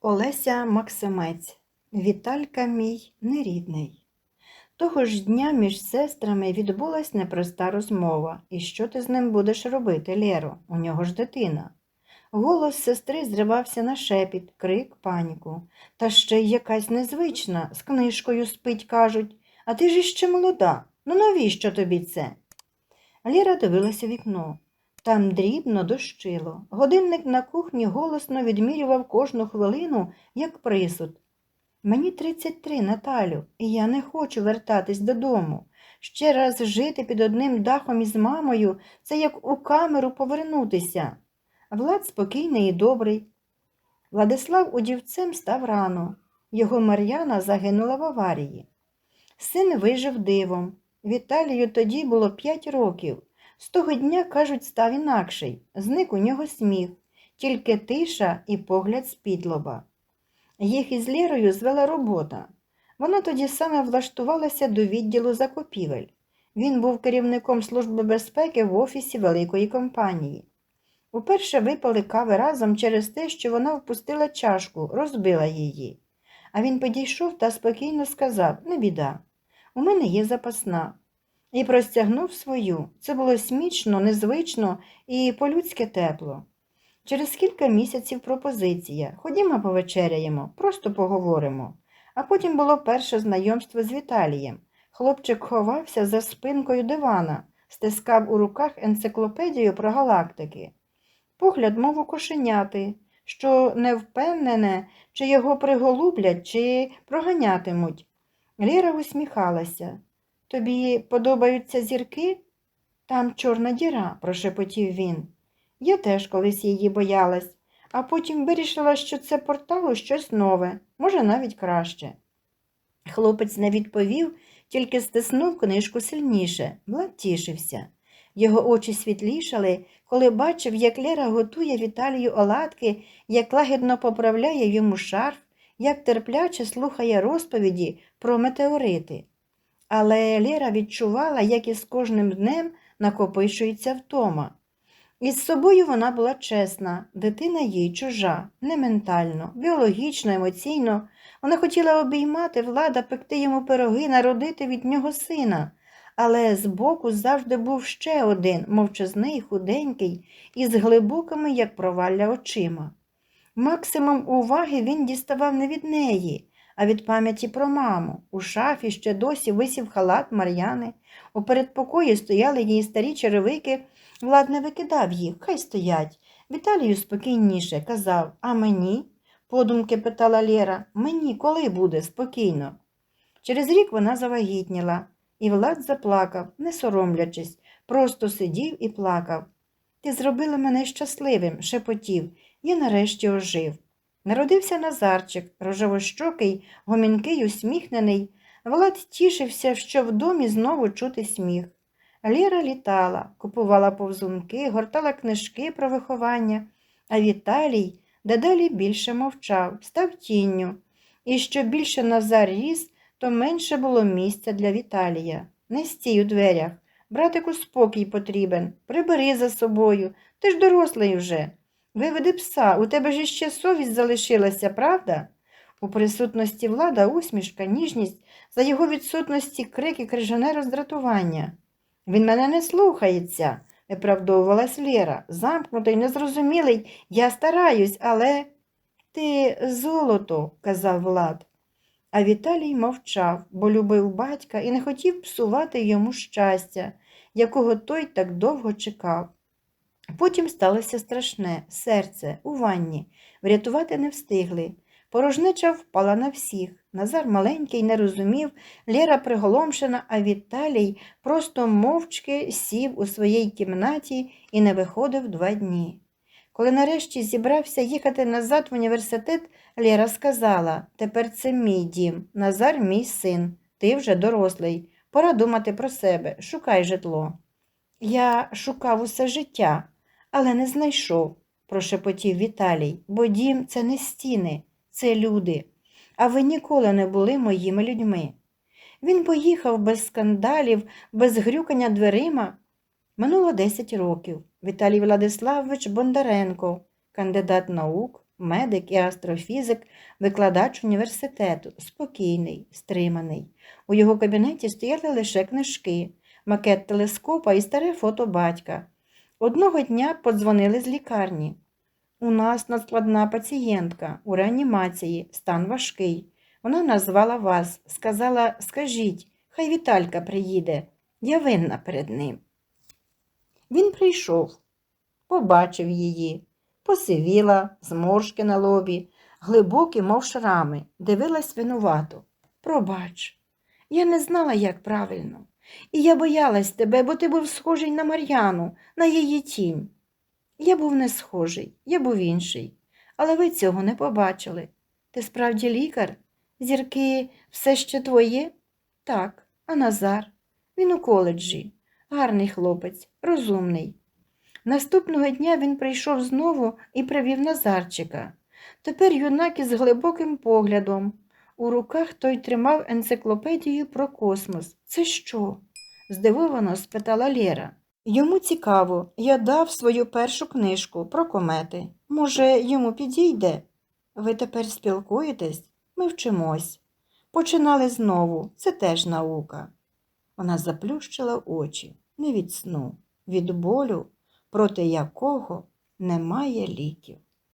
Олеся Максимець, Віталька мій нерідний. Того ж дня між сестрами відбулась непроста розмова. І що ти з ним будеш робити, Лєро? У нього ж дитина. Голос сестри зривався на шепіт, крик, паніку. Та ще й якась незвична, з книжкою спить, кажуть. А ти ж іще молода. Ну навіщо тобі це? Ліра дивилася вікно. Там дрібно дощило. Годинник на кухні голосно відмірював кожну хвилину, як присуд. Мені 33, Наталю, і я не хочу вертатись додому. Ще раз жити під одним дахом із мамою це як у камеру повернутися. Влад спокійний і добрий. Владислав удівцем став рано. Його Мар'яна загинула в аварії. Син вижив дивом. Віталію тоді було п'ять років. З того дня, кажуть, став інакший. Зник у нього сміх, тільки тиша і погляд з-під лоба. Їх із Лєрою звела робота. Вона тоді саме влаштувалася до відділу закупівель. Він був керівником Служби безпеки в офісі великої компанії. Уперше випали кави разом через те, що вона впустила чашку, розбила її. А він підійшов та спокійно сказав не біда, у мене є запасна. І простягнув свою. Це було смічно, незвично і по-людськи тепло. Через кілька місяців пропозиція. Ходімо повечеряємо, просто поговоримо. А потім було перше знайомство з Віталієм. Хлопчик ховався за спинкою дивана, стискав у руках енциклопедію про галактики. Погляд, мов у кошеняти, що не впевнене, чи його приголублять, чи проганятимуть. Ліра усміхалася. Тобі подобаються зірки? Там чорна діра, прошепотів він. Я теж колись її боялась, а потім вирішила, що це порталу щось нове, може, навіть краще. Хлопець не відповів, тільки стиснув книжку сильніше, Влад тішився. Його очі світлішали, коли бачив, як Лера готує Віталію оладки, як лагідно поправляє йому шарф, як терпляче слухає розповіді про метеорити. Але Лера відчувала, як із кожним днем накопичується втома. Із собою вона була чесна, дитина їй чужа, не ментально, біологічно, емоційно. Вона хотіла обіймати влада, пекти йому пироги, народити від нього сина. Але збоку завжди був ще один, мовчазний, худенький, із глибокими, як провалля, очима. Максимум уваги він діставав не від неї, а від пам'яті про маму. У шафі ще досі висів халат Мар'яни. У передпокої стояли її старі черевики. Влад не викидав їх, хай стоять. Віталію спокійніше казав, а мені? подумки питала Лєра, мені коли буде спокійно. Через рік вона завагітніла, і Влад заплакав, не соромлячись, просто сидів і плакав. Ти зробила мене щасливим, шепотів, я нарешті ожив. Народився Назарчик, рожевощокий, гомінкий, усміхнений. Влад тішився, що в домі знову чути сміх. Ліра літала, купувала повзунки, гортала книжки про виховання, а Віталій дедалі більше мовчав, став тінню. І що більше Назар ріс, то менше було місця для Віталія. Не стій у дверях. Братику, спокій потрібен, прибери за собою, ти ж дорослий вже. Виведи пса, у тебе ж іще совість залишилася, правда? У присутності влада усмішка, ніжність, за його відсутності крик і крижане роздратування. Він мене не слухається, виправдовувалась Лєра. Замкнутий, незрозумілий, я стараюсь, але ти золото, казав Влад. А Віталій мовчав, бо любив батька і не хотів псувати йому щастя, якого той так довго чекав. Потім сталося страшне серце у ванні. Врятувати не встигли. Порожнеча впала на всіх. Назар маленький не розумів, Лєра приголомшена, а Віталій просто мовчки сів у своїй кімнаті і не виходив два дні. Коли нарешті зібрався їхати назад в університет, Лєра сказала тепер це мій дім, Назар мій син, ти вже дорослий. Пора думати про себе, шукай житло. Я шукав усе життя, але не знайшов, прошепотів Віталій, бо дім це не стіни, це люди, а ви ніколи не були моїми людьми. Він поїхав без скандалів, без грюкання дверима. Минуло 10 років. Віталій Владиславович Бондаренко, кандидат наук, медик і астрофізик, викладач університету, спокійний, стриманий. У його кабінеті стояли лише книжки, макет телескопа і старе фото батька. Одного дня подзвонили з лікарні. У нас надскладна пацієнтка у реанімації, стан важкий. Вона назвала вас, сказала, скажіть, хай Віталька приїде, я винна перед ним. Він прийшов, побачив її, посивіла, зморшки на лобі, глибокі, мов шрами, дивилась винувато. Пробач, я не знала, як правильно. І я боялась тебе, бо ти був схожий на Мар'яну, на її тінь. Я був не схожий, я був інший, але ви цього не побачили. Ти справді лікар? Зірки все ще твоє? Так, а Назар? Він у коледжі, гарний хлопець, розумний. Наступного дня він прийшов знову і привів Назарчика. Тепер юнак із глибоким поглядом. У руках той тримав енциклопедію про космос. Це що? здивовано спитала Лєра. Йому цікаво, я дав свою першу книжку про комети. Може, йому підійде? Ви тепер спілкуєтесь? Ми вчимось. Починали знову, це теж наука. Вона заплющила очі не від сну, від болю, проти якого немає ліків.